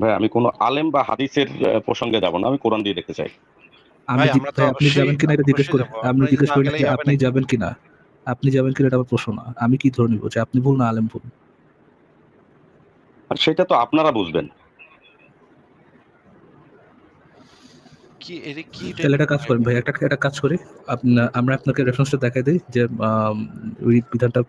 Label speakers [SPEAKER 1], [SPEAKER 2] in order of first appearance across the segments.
[SPEAKER 1] ভাই আমি কোনো আলেম বা হাদিসের প্রসঙ্গে যাব না আমি কোরআন দিয়ে দেখতে চাই।
[SPEAKER 2] আমি আপনি যাবেন কিনা এটা জিজ্ঞেস করে। আপনি জিজ্ঞেস
[SPEAKER 3] গেলেই
[SPEAKER 2] আপনি যাবেন কিনা? আপনি যাবেন কিনা এটা আমার প্রশ্ন না। আমি কি ধরে নিব যে আপনি ভুল না আলেম ভুল?
[SPEAKER 1] আর সেটা তো আপনারা বুঝবেন।
[SPEAKER 3] কি এটা কি
[SPEAKER 2] তাহলে একটা কাজ করেন ভাই একটা একটা কাজ করি। আমরা আপনাকে রেফারেন্সটা দেখাই দিই যে ওই বিধানটা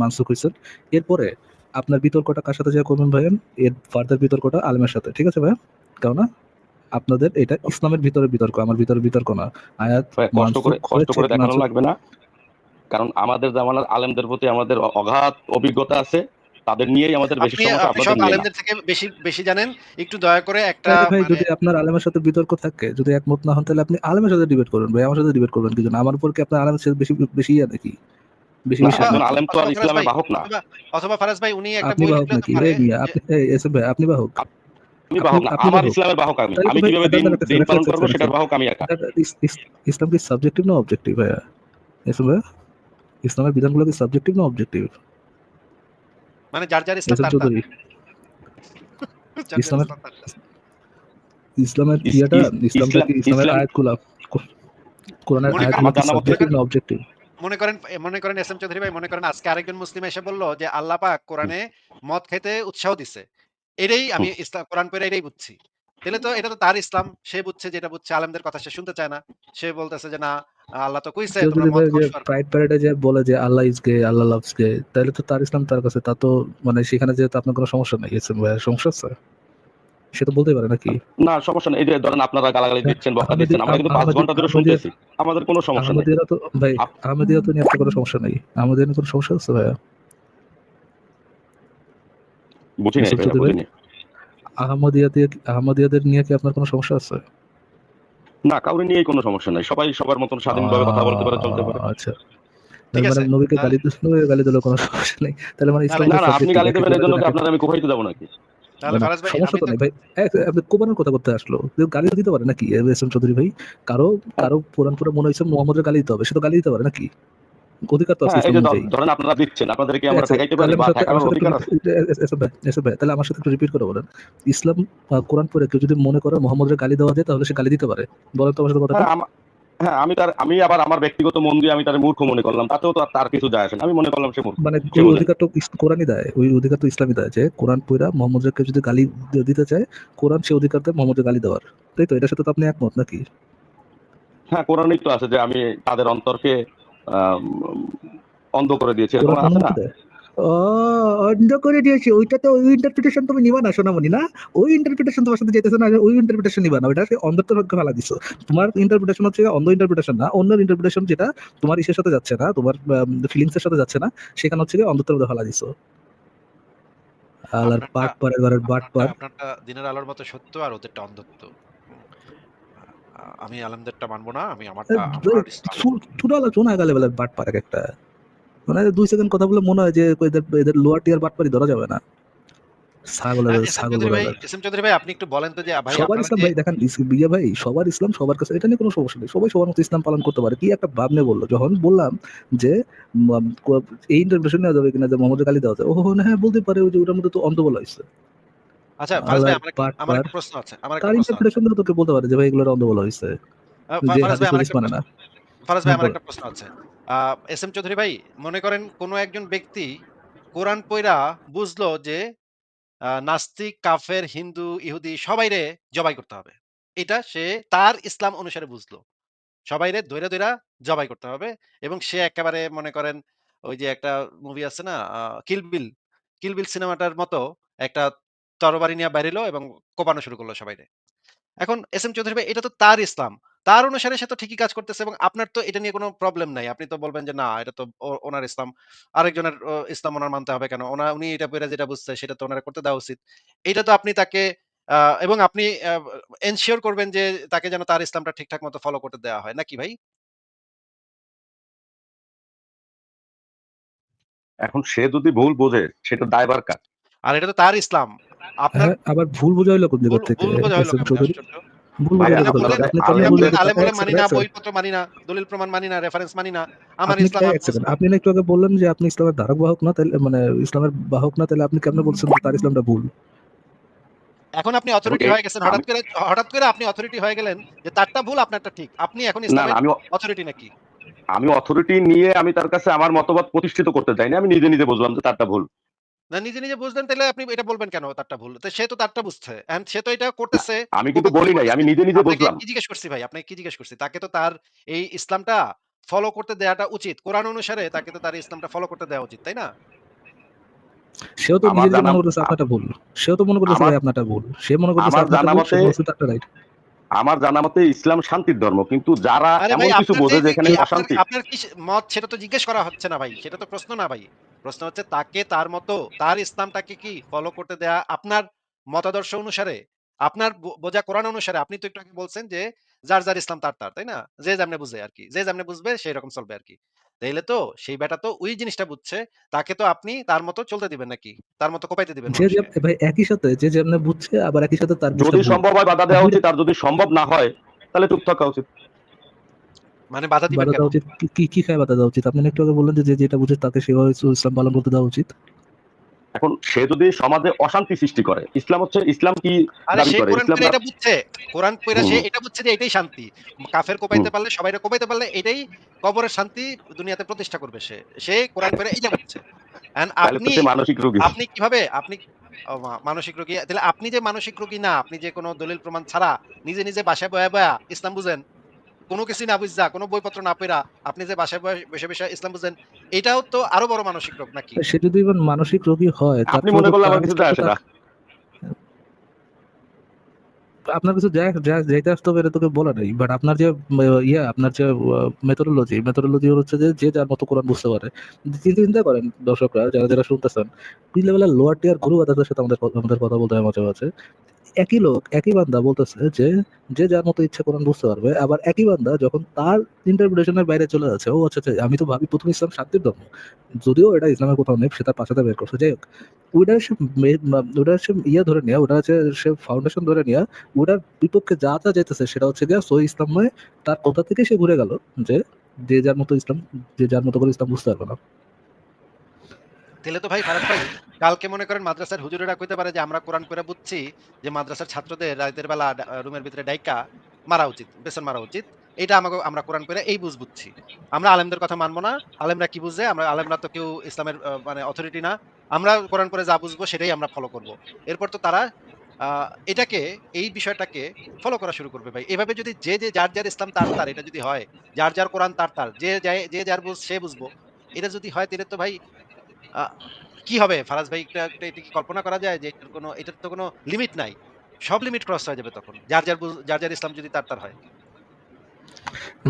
[SPEAKER 2] মানসুখ হয়েছে এরপরে আপনার বিতর্কটা কার সাথে যা করবেন ভাইয়ান এর ফার্দার বিতর্কটা আলেমের সাথে ঠিক আছে ভাইয়া? কেননা আপনাদের এটা ইসলামের ভিতরে বিতর্ক আমার ভিতরে বিতর্ক না। আয়াত
[SPEAKER 1] কষ্ট করে কষ্ট করে দেখানো লাগবে না। কারণ আমাদের জামানার আলেমদের প্রতি আমাদের অগাধ অভিজ্ঞতা আছে। তাদের নিয়েই আমাদের বেশি সমস্যা আপনাদের
[SPEAKER 3] সব আলেমদের থেকে বেশি বেশি জানেন। একটু দয়া করে একটা
[SPEAKER 2] ভাই
[SPEAKER 3] মানে-
[SPEAKER 2] যদি আপনার আলেমের সাথে বিতর্ক থাকে যদি একমত না হন তাহলে আপনি আলেমের সাথে ডিবেট করবেন ভাই আমার সাথে ডিবেট করবেন কি জন্য? আমার উপর কি আপনার আলেমের সাথে বেশি বেশি ইয়া নাকি? বেশি?
[SPEAKER 1] আলেম তো আর ইসলামের বাহক না।
[SPEAKER 3] অথবা- অথবা ফারাজ ভাই উনি একটা বই
[SPEAKER 2] বাহক
[SPEAKER 3] লিখলে
[SPEAKER 2] নাকি?
[SPEAKER 3] তো পারে
[SPEAKER 2] রে মিয়া
[SPEAKER 3] যে-
[SPEAKER 2] আপনি এই এসব ভাই আপনি বাহক।
[SPEAKER 1] আমি বাহক না আমার ইসলামের বাহক আমি। আমি কীভাবে দিন দিন পালন
[SPEAKER 2] দাঁড়ান,
[SPEAKER 1] সেটার বাহক আমি একা?
[SPEAKER 2] ইস- ইস- ইসলাম কি সাবজেক্টিভ না অবজেক্টিভ ভাইয়া? এসব ইসলামের বিধানগুলো কি সাবজেক্টিভ না অবজেক্টিভ
[SPEAKER 3] মানে যার যার ইসলাম তার
[SPEAKER 2] ইসলামের-। ইসলামের
[SPEAKER 1] ইস-
[SPEAKER 2] ইয়েটা
[SPEAKER 1] ইস-
[SPEAKER 2] ইসলামটা কি ইসলামের কোরআনের
[SPEAKER 3] মনে
[SPEAKER 1] মতে-
[SPEAKER 2] সাবজেক্টিভ না অবজেক্টিভ
[SPEAKER 3] মনে করেন মনে করেন এস এম চৌধুরী ভাই মনে করেন আজকে আরেকজন মুসলিম এসে বলল যে আল্লাহ পাক কোরআনে মদ খেতে উৎসাহ দিছে। এটাই আমি ইসলাম কোরআন পড়ে এটাই বুঝছি। তাহলে তো এটা তো তার ইসলাম। সে বুঝছে যেটা বুঝছে আলেমদের কথা সে শুনতে চায় না। সে বলতেছে যে না আল্লাহ তো কইছে তোমরা মদ খাও
[SPEAKER 2] প্রাইড প্যারেডে যে বলে যে আল্লাহ ইজ গে আল্লাহ লাভস গে তাহলে তো তার ইসলাম তার কাছে। তা তো মানে সেখানে যেহেতু আপনার কোনো সমস্যা নেই এসএম ভাইয়ের সমস্যা আছে? সে তো বলতেই পারে নাকি?
[SPEAKER 1] না সমস্যা নেই। এই যে ধরেন আপনারা গালাগালি দিচ্ছেন বকা দিচ্ছেন আমরা কিন্তু পাঁচ
[SPEAKER 2] আহমেদি-
[SPEAKER 1] ঘণ্টা ধরে শুনতেছি। আমাদের কোনো সমস্যা নেই।
[SPEAKER 2] আহমদিয়ারা তো ভাই আহমদিয়া তো নিয়ে কোনো সমস্যা নেই। নিয়ে কোনো সমস্যা আছে ভাইয়া?
[SPEAKER 1] বুঝি নাই বুঝি নাই।
[SPEAKER 2] আহমদিয়াতে আহমদিয়াদের নিয়ে কি আপনার কোনো সমস্যা আছে?
[SPEAKER 1] না কাউরে নিয়েই কোনো সমস্যা নাই। সবাই সবার মতন স্বাধীনভাবে কথা বলতে পারে চলতে পারে।
[SPEAKER 2] আচ্ছা। মানে নবীকে গালি দিলে কোনো সমস্যা নেই। তাহলে মানে ইসলাম
[SPEAKER 1] না না আপনি গালি দেবেন জন্য কি আপনার আমি কোথায় যাব নাকি?
[SPEAKER 3] ভাই
[SPEAKER 2] সমস্যা তো
[SPEAKER 3] তো-
[SPEAKER 2] নেই ভাই। আপনি কোরআনের কথা করতে আসলো। গালি দিতে পারে নাকি? এস চৌধুরী ভাই কারও কারও কোরআন পড়ে মনে হয়েছে মোহাম্মদের গালি দিতে হবে। সে তো গালি দিতে পারে নাকি? অধিকার তো আছে
[SPEAKER 1] হ্যাঁ,
[SPEAKER 2] ইসলাম
[SPEAKER 1] যে
[SPEAKER 2] অনুযায়ী।
[SPEAKER 1] ধ- ধরেন আপনারা দিচ্ছেন আপনাদেরকে আমরা ঠেকাইতে পারি বা
[SPEAKER 2] আমার সাথে-
[SPEAKER 1] ঠেকানোর
[SPEAKER 2] আমার সাথে
[SPEAKER 1] অধিকার আছে।
[SPEAKER 2] একটু- এ- এসব ভাই, ভাই, তাহলে আমার সাথে একটু রিপিট করে বলেন। ইসলাম কোরআন পড়ে কেউ যদি মনে করে মোহাম্মদের গালি দেওয়া যায় তাহলে সে গালি দিতে পারে। বলেন তো আমার সাথে কথা
[SPEAKER 1] হ্যাঁ, আমি তার আমি আবার আমার ব্যক্তিগত মন দিয়ে আমি তার মূর্খ মনে করলাম তাতেও তো তার কিছু যায় আসে না। আমি মনে করলাম সে মূর্খ।
[SPEAKER 2] মানে ওই অধিকার তো কোরআনই দেয় ওই অধিকার তো ইসলামই দেয় যে কোরআন পড়া মোহাম্মদকে যদি গালি দিতে চায় কোরআন সে অধিকার দেয় মোহাম্মদের গালি দেওয়ার। তাই তো? এটার সাথে তো আপনি একমত নাকি?
[SPEAKER 1] হ্যাঁ কোরআনই তো আছে যে আমি তাদের অন্তরকে অন্ধ করে দিয়েছি। এরকম আছে না?
[SPEAKER 2] অন্ধ করে দিয়েছে। ওইটা তো ওই ইন্টারপ্রিটেশন তুমি নিবা না সোনামণি না? ওই ইন্টারপ্রিটেশন তোমার সাথে যেতেছে না ওই ইন্টারপ্রিটেশন নিবা না। ওইটা অন্ধত্ব ফেলা দিছো। তোমার ইন্টারপ্রিটেশন হচ্ছে অন্ধ ইন্টারপ্রিটেশন না অন্য ইন্টারপ্রিটেশন যেটা তোমার ইসের সাথে যাচ্ছে না তোমার ফিলিংস এর সাথে যাচ্ছে না সেখানে হচ্ছে ফেলা দিছো। আলার পাট বাট পার।
[SPEAKER 3] দিনের আলোর মতো সত্য আর ওদেরটা অন্ধত্ব। আমি আলমদেরটা মানবো না আমি আমারটা আমার।
[SPEAKER 2] চুনা গেলে বাট পার একটা। মানে দুই সেকেন্ড কথা বলে মনে হয় যে এদের এদের লোয়ার টিয়ার বাট পারি ধরা যাবে না। ছাগলের
[SPEAKER 3] এস এম
[SPEAKER 2] ছাগল
[SPEAKER 3] চৌধুরী ভাই
[SPEAKER 2] বলে
[SPEAKER 3] এস এম চৌধুরী ভাই আপনি একটু বলেন তো যে ভাই
[SPEAKER 2] সবার ইসলাম ভাই দেখেন ইস- ভাই সবার ইসলাম সবার কাছে এটা নিয়ে কোনো সমস্যা নেই। সবাই সবার মতো ইসলাম পালন করতে পারে। কি একটা ভাব বলল? যখন বললাম যে এই ইন্টারপ্রেশন নেওয়া যাবে কিনা যে মোহাম্মদ গালি দেওয়া যায় ও না হ্যাঁ বলতে পারে ওই যে ওটার মধ্যে তো অন্ধ বলা হয়েছে।
[SPEAKER 3] আচ্ছা ভাই আমার একটা- প্রশ্ন আছে আমার
[SPEAKER 2] তার তোকে বলতে পারে যে ভাই এগুলো অন্ধ বলা হয়েছে।
[SPEAKER 3] ফারাজ ভাই আমার
[SPEAKER 2] না।
[SPEAKER 3] প্রশ্ন- ফারাজ ভাই আমার একটা প্রশ্ন আছে। এস এম চৌধুরী ভাই, মনে করেন কোন একজন ব্যক্তি কোরআন পইরা বুঝলো যে নাস্তিক, কাফের, হিন্দু, ইহুদি সবাইরে জবাই করতে হবে। এটা সে তার ইসলাম অনুসারে বুঝলো। সবাইরে দৈরা দৈরা জবাই করতে হবে এবং সে একেবারে মনে করেন ওই যে একটা মুভি আছে না কিলবিল কিলবিল সিনেমাটার মতো একটা তরবারি নিয়ে বাইরেলো এবং কোপানো শুরু করল সবাইরে। এখন এস এম চৌধুরী ভাই, এটা তো তার ইসলাম। তার অনুসারে সে তো ঠিকই কাজ করতেছে এবং আপনার তো এটা নিয়ে কোনো প্রবলেম নাই। আপনি তো বলবেন যে না এটা তো ওনার ইসলাম। আরেকজনের ইসলাম ওনার মানতে হবে কেন? ওনা উনি এটা পেরে যেটা বুঝছে সেটা তো ওনারা করতে দেওয়া উচিত। এটা তো আপনি তাকে এবং আপনি এনশিওর করবেন যে তাকে যেন তার ইসলামটা ঠিকঠাক মতো ফলো করতে দেওয়া হয়। নাকি ভাই?
[SPEAKER 1] এখন সে যদি ভুল বোঝে সেটা দায়বার কার?
[SPEAKER 3] আর এটা তো তার ইসলাম। আপনার
[SPEAKER 2] আবার ভুল বোঝা হইল কোন জায়গা
[SPEAKER 3] ভুল
[SPEAKER 2] থেকে? আপনি একটু আগে বললেন যে আপনি ইসলামের ধারক বাহক না তাহলে মানে ইসলামের বাহক না তাহলে আপনি কেমনে বলছেন তার ইসলামটা ভুল
[SPEAKER 3] এখন আপনি অথরিটি হয়ে গেছেন হঠাৎ করে হঠাৎ করে আপনি অথরিটি হয়ে গেলেন যে তারটা ভুল আপনারটা ঠিক। আপনি এখন ইসলামের অথরিটি নাকি?
[SPEAKER 1] আমি অথরিটি নিয়ে আমি তার কাছে আমার মতবাদ প্রতিষ্ঠিত করতে চাইনি। আমি নিজে, নিজে বুঝলাম যে তারটা ভুল।
[SPEAKER 3] না নিজে, নিজে বুঝলেন তাইলে আপনি এটা বলবেন কেন তারটা ভুল? তো সে তো তারটা বুঝছে। এন্ড সে তো এটা করতেছে
[SPEAKER 1] আমি কিন্তু বলি নাই। আমি নিজে, নিজে বুঝলাম।
[SPEAKER 3] কি জিজ্ঞেস করছি ভাই? আপনাকে কি জিজ্ঞেস করছি? তাকে তো তার এই ইসলামটা ফলো করতে দেয়াটা উচিত। কোরআন অনুসারে তাকে তো তার ইসলামটা ফলো করতে দেওয়া উচিত, তাই না?
[SPEAKER 2] সেও তো
[SPEAKER 1] আমার
[SPEAKER 2] নিজে, মনে করতেছে আপনারটা ভুল। সেও তো মনে করতেছে ভাই আপনারটা ভুল। সে মনে করতেছে আপনারটা রাইট।
[SPEAKER 1] আমার জানা মতে ইসলাম শান্তির ধর্ম। কিন্তু যারা
[SPEAKER 3] আরে
[SPEAKER 1] এমন কিছু বোঝে
[SPEAKER 3] যে
[SPEAKER 1] যে এখানে
[SPEAKER 3] কি আপনার
[SPEAKER 1] অশান্তি
[SPEAKER 3] আপনার কি মত সেটা তো জিজ্ঞেস করা হচ্ছে না ভাই। সেটা তো প্রশ্ন না ভাই। প্রশ্ন হচ্ছে তাকে তার মতো তার ইসলামটাকে কি ফলো করতে দেয়া আপনার মতাদর্শ অনুসারে আপনার বোঝা কোরআন অনুসারে আপনি তো একটু আগে বলছেন যে যার, যার ইসলাম তার, তার। তাই না? যে যেমনে বুঝে আরকি। যে যেমনে বুঝবে সেই রকম চলবে আরকি। তাইলে তো সেই বেটা তো ওই জিনিসটা বুঝছে। তাকে তো আপনি তার মতো চলতে দিবেন নাকি? তার মতো কোপাইতে দিবেন
[SPEAKER 2] যে যে ভাই একই সাথে যে যেমনে বুঝছে আবার একই সাথে তার
[SPEAKER 1] যদি সম্ভব হয় বাধা দেওয়া উচিত আর যদি সম্ভব না হয় তাহলে চুপ থাকা উচিত।
[SPEAKER 3] মানে বাধা দিবেন
[SPEAKER 2] বাধা
[SPEAKER 3] কেন?
[SPEAKER 2] দেওয়া উচিত। কি, কি, খায় বাধা দেওয়া উচিত? আপনি একটু আগে বললেন যে যে যেটা বুঝে তাকে সেভাবে ইসলাম পালন করতে দেওয়া উচিত।
[SPEAKER 1] এখন সে যদি সমাজে অশান্তি সৃষ্টি করে ইসলাম হচ্ছে ইসলাম কি দাবি করে ইসলাম
[SPEAKER 3] এটা বুঝছে। কোরআন পইরা সে এটা বুঝছে যে এটাই শান্তি। কাফের কোপাইতে পারলে সবাইরে কোপাইতে পারলে এটাই কবরের শান্তি দুনিয়াতে প্রতিষ্ঠা করবে সে। সে কোরআন পইরা এইটা বুঝছে। এন্ড আপনি
[SPEAKER 1] মানসিক রোগী
[SPEAKER 3] আপনি কীভাবে আপনি মানসিক রোগী তাহলে আপনি যে মানসিক রোগী না, আপনি যে কোনো দলিল প্রমাণ ছাড়া নিজে, নিজে বাসায় বয়া, বয়া ইসলাম বুঝেন। কোনো কিছুই না বুঝা, কোনো বইপত্র না পইরা আপনি যে বাসায় বসে, বসে ইসলাম বুঝেন, এটাও তো আরও বড় মানসিক রোগ নাকি?
[SPEAKER 2] সে যদি ইভেন মানসিক রোগী হয়
[SPEAKER 1] আপনি মনে করলে আমার কিছু যায় আসে না।
[SPEAKER 2] আপনার কিছু যাইতে আসতে হবে এটা তোকে বলা নাই। বাট আপনার যে ইয়া আপনার যে মেথোডোলজি, মেথোডোলজি হচ্ছে যে যে যার মতো কোরআন বুঝতে পারে। চিন্তা চিন্তা করেন দর্শকরা যারা, যারা শুনতেছেন। দুই লেভেলের লোয়ার টিয়ার গুরু বাদাদের সাথে আমাদের আমাদের কথা বলতে হয় মাঝে, মাঝে। একই লোক, একই বান্দা বলতেছে যে যে যার মতো ইচ্ছা কোরআন বুঝতে পারবে। আবার একই বান্দা যখন তার ইন্টারপ্রিটেশন এর বাইরে চলে যাচ্ছে, ও আচ্ছা, আমি তো ভাবি প্রথম ইসলাম শান্তির ধর্ম। যদিও এটা ইসলামের কোথাও নেই সে তার পাশাতে বের করছে। যাই হোক ওইটার সে ওটার সে ইয়া ধরে নেয়া, ওটা হচ্ছে সে ফাউন্ডেশন ধরে নেয়া ওটার বিপক্ষে যা, যা যেতেছে সেটা হচ্ছে গিয়া সহি ইসলাম। তার কথা থেকে সে ঘুরে গেল যে যে যার মতো ইসলাম যে যার মতো করে ইসলাম বুঝতে পারবে না।
[SPEAKER 3] তাইলে তো ভাই ফারাজ ভাই কালকে মনে করেন মাদ্রাসার হুজুরেরা কইতে পারে যে আমরা কোরআন করে বুঝছি যে মাদ্রাসার ছাত্রদের রাতের বেলা রুমের ভিতরে ডাইকা মারা উচিত, পেছন মারা উচিত। এটা আমাকে আমরা কোরআন করে এই বুঝ বুঝছি। আমরা আলেমদের কথা মানব না। আলেমরা কি বুঝে? আমরা আলেমরা তো কেউ ইসলামের মানে অথরিটি না। আমরা কোরআন করে যা বুঝব সেটাই আমরা ফলো করব। এরপর তো তারা এটাকে এই বিষয়টাকে ফলো করা শুরু করবে ভাই। এভাবে যদি যে, যে যার, যার ইসলাম তার, তার এটা যদি হয়, যার, যার কোরআন তার, তার যে যে যার বুঝ সে বুঝব। এটা যদি হয় তাইলে তো ভাই কি হবে ফারাজ ভাই এটা কি কল্পনা করা যায় যে এটার কোনো এটার তো কোনো লিমিট নাই। সব লিমিট ক্রস হয়ে যাবে তখন। যার, যার যার, যার ইসলাম যদি তার, তার হয়।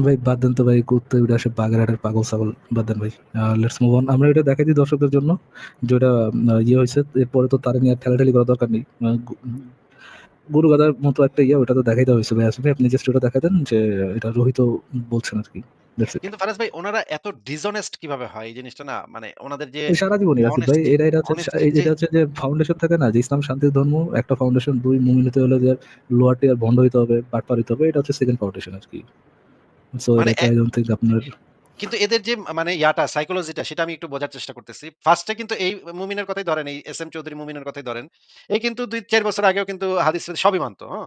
[SPEAKER 2] ভাই বাদ দেন তো ভাই কুত্তে উড়ে আসে বাগেরহাটের পাগল ছাগল বাদ দেন ভাই। Let's move on. আমরা এটা দেখাই দিই দর্শকদের জন্য যে ওটা আ ইয়ে হইছে এরপরে তো তারে নিয়ে আর ঠেলাঠেলি করার দরকার নেই। গরু গাধার মতো একটা ইয়ে ওটা তো দেখাই দেওয়া হইছে ভাই। ভাই আপনি জাস্ট ওটা দেন যে এটা রোহিত বলছেন। That's it.
[SPEAKER 3] কিন্তু ফারাজ ভাই ওনারা এত ডিসঅনেস্ট কীভাবে হয় এই জিনিসটা না মানে ওনাদের যে
[SPEAKER 2] সারা জীবনই আসিফ ভাই এটা এটা হচ্ছে এই
[SPEAKER 3] যে
[SPEAKER 2] এটা হচ্ছে যে ফাউন্ডেশন থাকে না যে ইসলাম শান্তির ধর্ম একটা ফাউন্ডেশন দুই মুমিন হতে হলে যে লোয়ার টিয়ার ভন্ড হইতে হবে, বাটপার হইতে হবে এটা হচ্ছে সেকেন্ড ফাউন্ডেশন আরকি। সো
[SPEAKER 3] মানে
[SPEAKER 2] আই ডোন্ট থিংক আপনার
[SPEAKER 3] কিন্তু এদের যে মানে ইয়াটা সাইকোলজিটা সেটা আমি একটু বোঝার চেষ্টা করতেছি। ফার্স্টে কিন্তু এই মুমিনের কথাই ধরেন এই এস এম চৌধুরী মুমিনের কথাই ধরেন। এই কিন্তু ২-৪ বছর আগেও কিন্তু হাদিস সবই মানতো, হ্যাঁ?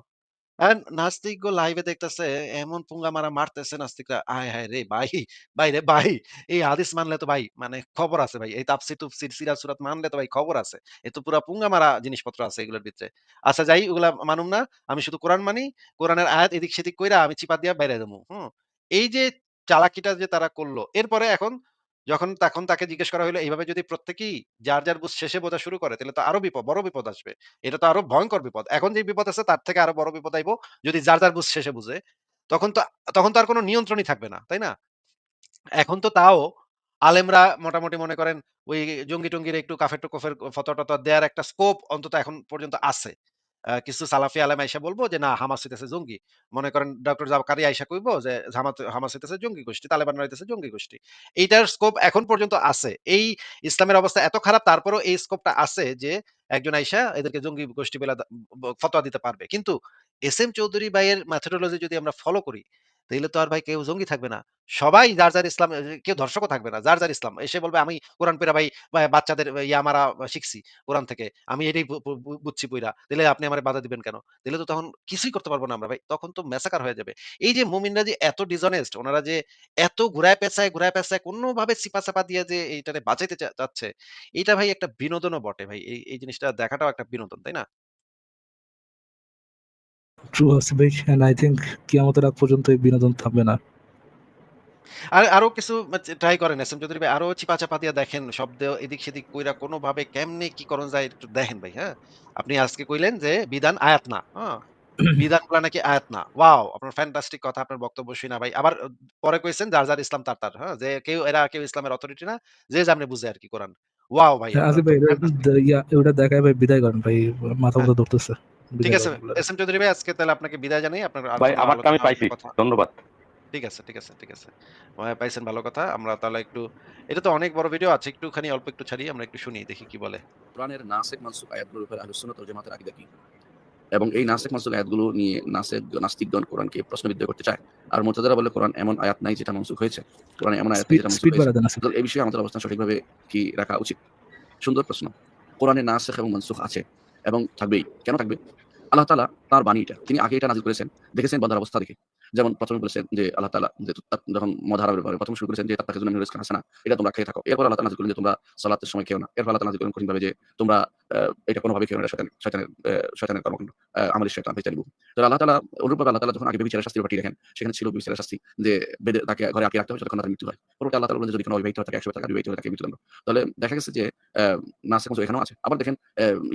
[SPEAKER 3] এখন নাস্তিকগো লাইভে দেখতেছে এমন পুঙ্গা মারা মারতেছে নাস্তিকরা। আয় হায় রে ভাই, ভাই রে ভাই এই হাদিস মানলে তো ভাই মানে খবর আছে ভাই। এই তাফসীর-তুফসীর সিরাত-সুরাত মানলে তো ভাই খবর আছে। এ তো পুরা পুঙ্গা মারা জিনিসপত্র আছে এগুলোর ভিতরে। আচ্ছা যাই ওগুলা মানুম না। আমি শুধু কোরআন মানি। কোরআনের আয়াত এদিক সেদিক কইরা আমি চিপা দিয়া বাইরে দেবো হুম? এই যে চালাকিটা যে তারা করল এরপরে এখন যখন তখন তাকে জিজ্ঞেস করা হইল এইভাবে যদি প্রত্যেকেই যার, যার বুঝ শেষে বোঝা শুরু করে তাহলে তো আরও বিপদ বড় বিপদ আসবে। এটা তো আরও ভয়ংকর বিপদ। এখন যে বিপদ আছে তার থেকে আরও বড় বিপদ আইবো যদি যার, যার বুঝ শেষে বুঝে। তখন তো তখন তো আর কোনো নিয়ন্ত্রণই থাকবে না। তাই না? এখন তো তাও আলেমরা মোটামুটি মনে করেন ওই জঙ্গি-টঙ্গির একটু কাফের-টুকফের ফতোয়া-টতোয়া দেয়ার একটা স্কোপ অন্তত এখন পর্যন্ত আছে। কিছু সালাফি আলেম আইসা বলব যে না হামাস হইতেছে জঙ্গি। মনে করেন ডক্টর জাবকারি আইসা কইব যে হামাস হইতেছে জঙ্গি গোষ্ঠী, তালেবান হইতেছে জঙ্গি গোষ্ঠী। এইটার স্কোপ এখন পর্যন্ত আছে। এই ইসলামের অবস্থা এত খারাপ তারপরেও এই স্কোপটা আছে যে একজন আইসা এদেরকে জঙ্গি গোষ্ঠী বেলা ফতোয়া দিতে পারবে। কিন্তু এস এম চৌধুরী ভাইয়ের মেথোডোলজি যদি আমরা ফলো করি, তাইলে তো আর ভাই কেউ জঙ্গি থাকবে না। সবাই যার, যার ইসলাম কেউ ধর্ষকও থাকবে না। যার, যার ইসলাম। এসে বলবে আমি কোরআন পইড়া ভাই বাচ্চাদের ইয়া মারা শিখছি কোরআন থেকে। আমি এটাই বুঝছি পইড়া। তাইলে আপনি আমারে বাধা দিবেন কেন? তাইলে তো তখন কিছুই করতে পারব না আমরা ভাই। তখন তো মেসাকার হয়ে যাবে। এই যে মুমিনরা যে এত ডিজনেস্ট ওনারা যে এত ঘুরায় পেঁচায়, ঘুরায় পেঁচায় কোনভাবে চিপা-চাপা দিয়ে যে এইটারে বাঁচাইতে চাচ্ছে, এইটা ভাই একটা বিনোদনও বটে ভাই। এই জিনিসটা দেখাটাও একটা বিনোদন, তাই না?
[SPEAKER 2] ট্রু অ্যান্ড আই থিংক কিয়ামতের আগ পর্যন্ত এই বিনোদন থামবে না।
[SPEAKER 3] আর আরও কিছু ট্রাই করেন এস এম চৌধুরী ভাই। আরও চিপা-চাপা দিয়া দেখেন শব্দ এদিক-সেদিক কইরা কোনভাবে কেমনে কি করণ যায় একটু দেখেন ভাই, হ্যাঁ? আপনি আজকে কইলেন যে বিধান আয়াত না, হ্যাঁ? বিধানগুলা নাকি আয়াত না। ওয়াও! আপনার ফ্যান্টাস্টিক কথা আপনার বক্তব্য শুইনা ভাই। আবার পরে কইছেন যার, যার ইসলাম তার, তার, হ্যাঁ? যে কেউ এরা কেউ ইসলামের অথরিটি না। যে যেমনে বুঝে আরকি কোরআন। ওয়াও ভাই
[SPEAKER 2] হ্যাঁ, আসিফ ভাই ওটা দেখায় ভাই বিদায় করেন ভাই। মাথা। মতো ধরতেছে।
[SPEAKER 3] ঠিক আছে। এস এম চৌধুরী ভাই আজকে তাহলে আপনাকে বিদায় জানাই। আপনার
[SPEAKER 1] ভাই আমারটা আমি পাইছি। ধন্যবাদ।
[SPEAKER 3] ঠিক আছে, ঠিক আছে, ঠিক আছে। ভাই পাইছেন ভালো কথা। আমরা তাহলে একটু এটা তো অনেক বড় ভিডিও আছে। একটুখানি অল্প একটু ছাড়ি। আমরা একটু শুনি দেখি কি বলে।
[SPEAKER 4] কোরআনের নাসেখ মানসুখ আয়াতগুলোর উপর আহলুস সুন্নাত ওয়াল জামাতের আকীদা কি? এবং এই নাসেখ মানসুখ আয়াতগুলো নিয়ে নাসেখ নাস্তিকগণ কোরআনকে প্রশ্নবিদ্ধ করতে চায়। আর মুরতাজিলা বলে কোরআন এমন আয়াত নাই যেটা মনসুখ হয়েছে। কোরআনে এমন আয়াত নাই যেটা
[SPEAKER 2] স্পিড
[SPEAKER 4] হয়েছে। এই বিষয়ে আমাদের অবস্থান সঠিকভাবে কি রাখা উচিত? সুন্দর প্রশ্ন। কোরআনে নাসেখ এবং মনসুখ আছে এবং থাকবেই। কেন থাকবে? আল্লাহ তালা তার বাণী এটা। তিনি আগে এটা নাজিল করেছেন। দেখেছেন বান্দার অবস্থা দেখে। যেমন ১ম এ বলেছেন যে আল্লাহ তাআলা যে যখন হারামের ব্যাপারে ১ম শুরু করেছেন যে তাত্তাখিযুনা মিন রিজকিন হাসানা এটা তোমরা খেয়ে থাকো। এরপর আল্লাহ তাআলা নাযিল করলেন যে তোমরা সালাতের সময় খেও না। এরপর আল্লাহ তাআলা নাযিল করলেন কঠিনভাবে যে তোমরা এটা কোনভাবে খেও না। শয়তান শয়তানের শয়তানের কর্মকাণ্ড। আ আমালি শয়তান ফাজতানিবুহু। তো আল্লাহ তাআলা অনুরূপভাবে আল্লাহ তাআলা যখন আগে বিচারের শাস্তির ব্যাপারটি দেখেন, সেখানে ছিল বিচারের শাস্তি যে বেঁধে তাকে ঘরে আটকে রাখতে হবে যতক্ষণ তার মৃত্যু হয়। পরবর্তী আল্লাহ বললেন যদি কোনো অবিবাহিত হয়ে থাকে ১০০ টাকা বিবাহিত হয়ে থাকে মৃত্যুদণ্ড। তাহলে দেখা গেছে যে আ নাসেখ এখানেও আছে। আবার দেখেন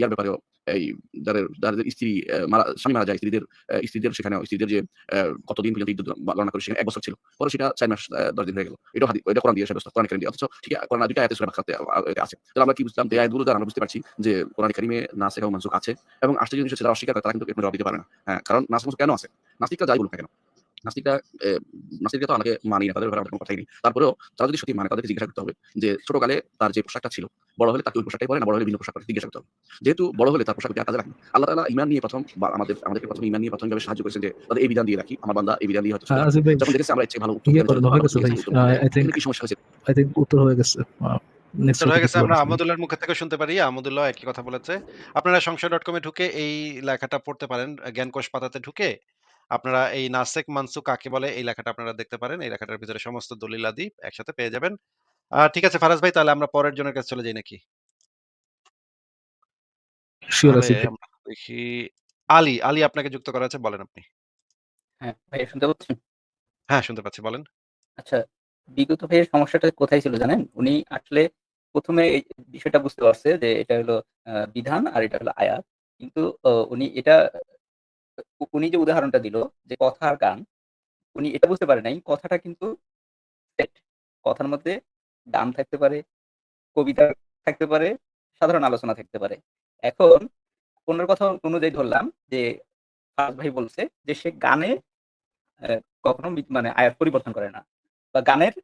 [SPEAKER 4] ইয়ার ব্যাপারেও এই যাদের যাদের স্ত্রী মারা স্বামী মারা যায় স্ত্রীদের স্ত্রীদের সেখানেও স্ত্রীদের যে আ কতদিন পর্যন্ত ইদ্যত গণনা করে সেখানে এক বছর ছিল। পরে সেটা চার মাস দশ দিন হয়ে গেল। এটা হাদি এটা কোরআন দিয়ে সাব্যস্ত কোরআন কারীম দিয়ে। অথচ ঠিক কোরআন ২ টা আয়াতে বাখাতে আছে। তাহলে আমরা কি বুঝলাম যে আয়াতগুলো দ্বারা আমরা বুঝতে পারছি যে কোরআন কারিমে নাসিক এবং মানসুক আছে এবং আশ্চর্য জিনিস হচ্ছে যারা অস্বীকার করে তারা কিন্তু এর জবাব দিতে পারে না। হ্যাঁ, কারণ নাসিক মানসুক কেন আছে? নাস্তিকরা যাই বলুক না কেন। নাস্তিকরা নাস্তিকরা তো আমাকে মানি না। তাদের ব্যাপারে কোনো কথাই নেই। তারপরেও তারা যদি সত্যি মানে তাদেরকে জিজ্ঞাসা করতে হবে যে ছোটকালে তার যে পোশাকটা ছিল, বড় হলে তাকে ওই পোশাকটাই পরে না বড় হলে ভিন্ন পোশাক পরে জিজ্ঞাসা করতে হবে। যেহেতু বড় হলে তার পোশাক কাজে লাগে আল্লাহ তাআলা ঈমান নিয়ে ১ম বা আমাদের আমাদেরকে ১ম ঈমান নিয়ে প্রাথমিকভাবে সাহায্য করেছেন যে তাদের এই বিধান দিয়ে রাখি। আমার বান্দা এই বিধান দিয়ে হয়তো
[SPEAKER 2] হ্যাঁ,
[SPEAKER 4] যখন দেখেছে আমরা চেয়ে ভালো উত্তর
[SPEAKER 2] ইয়ে হয়ে
[SPEAKER 4] কি সমস্যা হয়েছে?
[SPEAKER 2] আই থিংক উত্তর হয়ে গেছে।
[SPEAKER 3] হয়ে আমরা। আহমদুল্লাহর মুখে থেকে শুনতে পারি। আহমদুল্লাহ একই কথা বলেছে। আপনারা সংশয়.com এ ঢুকে এই লেখাটা পড়তে পারেন। জ্ঞানকোষ পাতাতে ঢুকে আপনারা এই নাসেক মানসু কাকে বলে এই লেখাটা আপনারা দেখতে পারেন। এই লেখাটার ভিতরে সমস্ত দলিলাদি একসাথে পেয়ে যাবেন। ঠিক আছে ফারাজ ভাই তাহলে আমরা পরের জনের কাছে চলে যাই নাকি? দেখি আলী, আলী আপনাকে যুক্ত করা আছে বলেন আপনি।
[SPEAKER 5] হ্যাঁ, ভাইয়া শুনতে পাচ্ছেন?
[SPEAKER 3] হ্যাঁ, শুনতে পাচ্ছি বলেন।
[SPEAKER 5] আচ্ছা, বিগত ভাইয়ের সমস্যাটা কোথায় ছিল জানেন? উনি আসলে প্রথমে এই বিষয়টা বুঝতে পারছে যে এটা হলো বিধান আর এটা হলো আয়াত। কিন্তু উনি এটা উনি যে উদাহরণটা দিল যে কথা আর গান, উনি এটা বুঝতে পারে নাই কথাটা কিন্তু। কথার মধ্যে গান থাকতে পারে, কবিতা থাকতে পারে, সাধারণ আলোচনা থাকতে পারে। এখন উনার কথা অনুযায়ী ধরলাম যে ফারাজ ভাই বলছে যে সে গানে কখনো মানে আয়াত পরিবর্তন করে না। বা গানের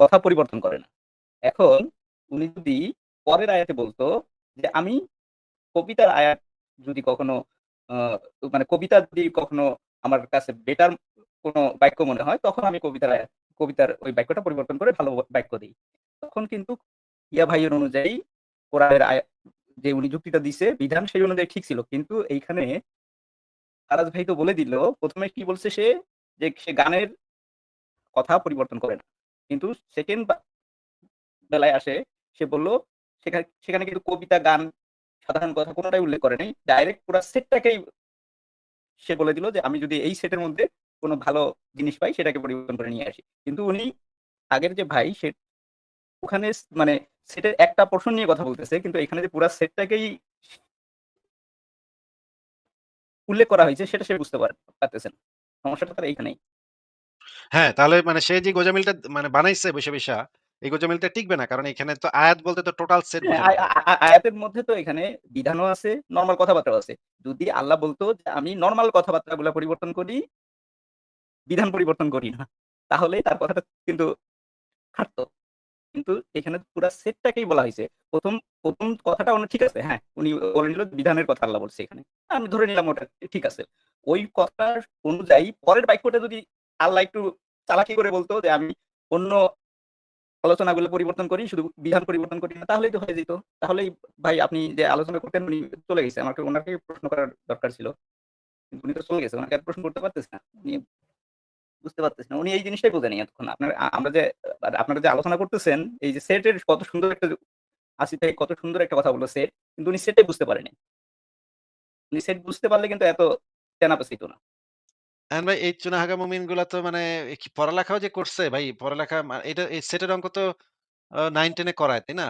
[SPEAKER 5] কথা পরিবর্তন করে না। এখন উনি যদি পরের আয়াতে বলতো যে আমি কবিতার আয়াত যদি কখনো মানে কবিতা যদি কখনো আমার কাছে বেটার কোনো বাক্য মনে হয় তখন আমি কবিতার কবিতার ওই বাক্যটা পরিবর্তন করে ভালো বাক্য দিই তখন কিন্তু ইয়া ভাইয়ের অনুযায়ী কোরআনের যে উনি যুক্তিটা দিছে বিধান সেই অনুযায়ী ঠিক ছিল। কিন্তু এইখানে আরাজ ভাই তো বলে দিল প্রথমে কি বলছে সে যে সে গানের কথা পরিবর্তন করে না। কিন্তু 2nd বা বেলায় আসে সে বলল সেখা সেখানে কিন্তু কবিতা, গান, সাধারণ কথা কোনটাই উল্লেখ করে নাই। ডাইরেক্ট পুরা সেটটাকেই সে বলে দিল যে আমি যদি এই সেটের মধ্যে কোন ভালো জিনিস পাই সেটাকে পরিবর্তন করে নিয়ে আসি। কিন্তু উনি আগের যে ভাই সে ওখানে মানে সেটের একটা পোরশন নিয়ে কথা বলতেছে। কিন্তু এখানে যে পুরা সেটটাকেই উল্লেখ করা হয়েছে সেটা সে বুঝতে পারতেছেন সমস্যাটা তার এইখানেই।
[SPEAKER 3] হ্যাঁ, তাহলে মানে সে যে গোজামিলটা মানে বানাইছে বইসা, বইসা এই গোঁজামিলটা টিকবে না। কারণ এখানে তো আয়াত বলতে তো টোটাল সেট
[SPEAKER 5] হ্যাঁ, আ আয়াতের মধ্যে তো এখানে বিধানও আছে, নরমাল কথাবার্তাও আছে। যদি আল্লাহ বলত যে আমি নরমাল কথাবার্তাগুলা পরিবর্তন করি, বিধান পরিবর্তন করি না। তাহলে তার কথাটা কিন্তু খাটতো। কিন্তু এখানে পুরা সেটটাকেই বলা হইছে। ১ম ১ম কথাটা উনি ঠিক আছে। হ্যাঁ, উনি বলে নিল বিধানের কথা আল্লাহ বলছে এখানে। আমি ধরে নিলাম ওটা ঠিক আছে। ওই কথার অনুযায়ী পরের বাক্যটা যদি আল্লাহ একটু চালাকি করে বলতো যে আমি অন্য আলোচনাগুলো পরিবর্তন করি, শুধু বিধান পরিবর্তন করি না, তাহলেই তো হয়ে যেত। তাহলেই ভাই আপনি যে আলোচনা করতেন উনি চলে গেছে। আমাকে ওনাকে প্রশ্ন করার দরকার ছিল। উনি তো চলে গেছে, ওনাকে আর প্রশ্ন করতে পারতেছে না। উনি বুঝতে পারতেছেন না। উনি এই জিনিসটাই বোঝেনি এতক্ষণ। আপনার আমরা যে আপনারা যে আলোচনা করতেছেন, এই যে সেটের কত সুন্দর একটা আসিফ ভাই কত সুন্দর একটা কথা বলল সেট কিন্তু উনি সেটাই বুঝতে পারেনি। উনি সেট বুঝতে পারলে কিন্তু এত টেনা পেছিত না।
[SPEAKER 3] ভাই, এই চুনাহাগা মুমিনগুলা তো মানে পড়ালেখাও যে করছে ভাই, পড়ালেখা এটা এই সেটের অঙ্ক তো করায়, তাই না?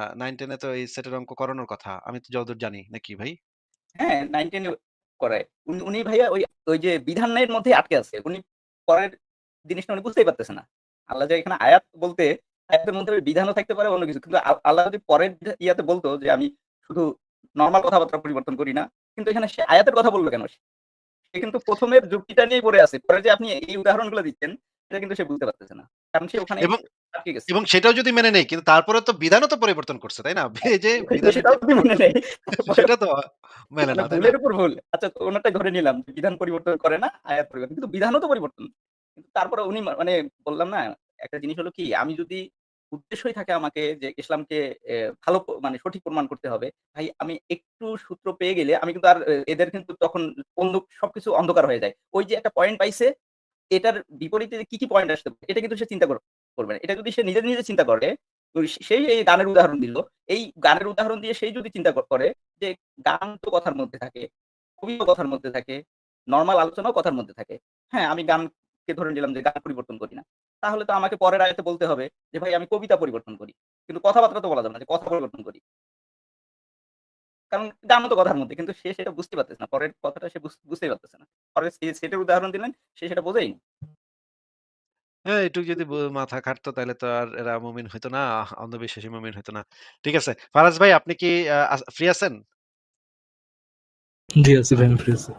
[SPEAKER 3] তো এই সেটের অঙ্ক করানোর কথা। আমি তো যতদূর জানি, নাকি ভাই?
[SPEAKER 5] হ্যাঁ করায়। উনি ওই ওই যে বিধানের মধ্যে আটকে আছে। উনি পরের জিনিসটা উনি বুঝতেই পারতেছে না। আল্লাহ যে এখানে আয়াত বলতে, আয়াতের মধ্যে বিধানও থাকতে পারে, অন্য কিছু। কিন্তু আল্লাহ যদি পরের ইয়াতে বলতো যে আমি শুধু নর্মাল কথাবার্তা পরিবর্তন করি না, কিন্তু এখানে সে আয়াতের কথা বলল কেন? কিন্তু প্রথমের যুক্তিটা নিয়ে পড়ে আছে। পরে যে আপনি এই উদাহরণগুলো দিচ্ছেন সেটা কিন্তু সে বুঝতে পারতেছে না। কারণ সে ওখানে
[SPEAKER 3] এবং এবং সেটাও যদি মেনে নেই কিন্তু তারপরে তো বিধানও তো পরিবর্তন করছে তাই না? এই যে
[SPEAKER 5] সেটাও যদি মনে নেই
[SPEAKER 3] সেটা তো মেনে
[SPEAKER 5] মানে
[SPEAKER 3] না?
[SPEAKER 5] ভুলের উপর ভুল। আচ্ছা তো ওনারটা ধরে নিলাম বিধান পরিবর্তন করে না আয়াত পরিবর্তন। কিন্তু বিধানও তো পরিবর্তন। কিন্তু তারপরে উনি মানে বললাম না একটা জিনিস হলো কি আমি যদি উদ্দেশ্যই থাকে আমাকে যে ইসলামকে ভালো মানে সঠিক প্রমাণ করতে হবে। ভাই, আমি একটু সূত্র পেয়ে গেলে আমি কিন্তু আর এদের কিন্তু তখন অন্ধ সবকিছু অন্ধকার হয়ে যায়। ওই যে একটা পয়েন্ট পাইছে, এটার বিপরীতে কি কি পয়েন্ট আসতে এটা কিন্তু সে চিন্তা করবে না। এটা যদি সে নিজে নিজে চিন্তা করে সেই এই গানের উদাহরণ দিল। এই গানের উদাহরণ দিয়ে সেই যদি চিন্তা করে যে গান তো কথার মধ্যে থাকে, কবিও কথার মধ্যে থাকে নর্মাল আলোচনাও কথার মধ্যে থাকে। হ্যাঁ আমি গানকে ধরে নিলাম যে গান পরিবর্তন করি না। তাহলে তো আমাকে পরের আয়তে বলতে হবে যে ভাই আমি কবিতা পরিবর্তন করি। কিন্তু কথাবার্তা তো বলা যাবে না যে কথা পরিবর্তন করি। কারণ গানও তো কথার মধ্যে কিন্তু সে সেটা বুঝতে পারতেছে না। পরের কথাটা সে বুঝ- বুঝতেই পারতেছে না। পরে সেটার উদাহরণ দিলেন সে সেটা বোঝেই
[SPEAKER 3] হ্যাঁ একটু যদি মাথা খাটতো তাহলে তো আর এরা মুমিন হইতো না অন্ধবিশ্বাসী মুমিন হইতো না। ঠিক আছে ফারাজ ভাই আপনি কি ফ্রি আছেন?
[SPEAKER 2] জি আসিফ ভাই আমি ফ্রি আছি।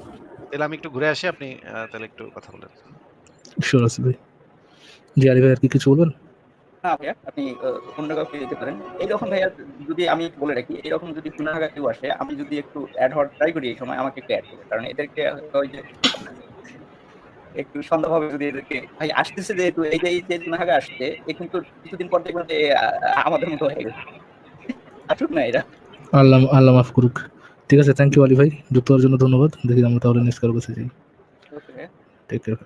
[SPEAKER 3] তাহলে আমি একটু ঘুরে আসি আপনি তাহলে একটু কথা বলেন।
[SPEAKER 2] শিওর আসিফ ভাই। জি আলী ভাই আর কি কিছু বলবেন?
[SPEAKER 5] না ভাইয়া আপনি অন্য কাউকে দিতে পারেন। এইরকম ভাইয়া যদি আমি বলে রাখি এরকম যদি কেউ আসে আমি যদি একটু অ্যাড হওয়ার ট্রাই করি এই সময় আমাকে একটু অ্যাড করবে কারণ এদেরকে ওই যে একটু সন্দেহভাবে যদি এদেরকে ভাই আসতেছে যেহেতু এই যে এই যে আসছে এ কিন্তু কিছুদিন পর দেখবেন যে আমাদের মতো হয়ে গেছে। আসুক না এরা।
[SPEAKER 2] আল্লাহ আল্লাহ মাফ করুক। ঠিক আছে থ্যাংক ইউ আলী ভাই। যুক্ত হওয়ার জন্য ধন্যবাদ। দেখি আমরা তাহলে নেক্সট কারও কাছে যাই. Take care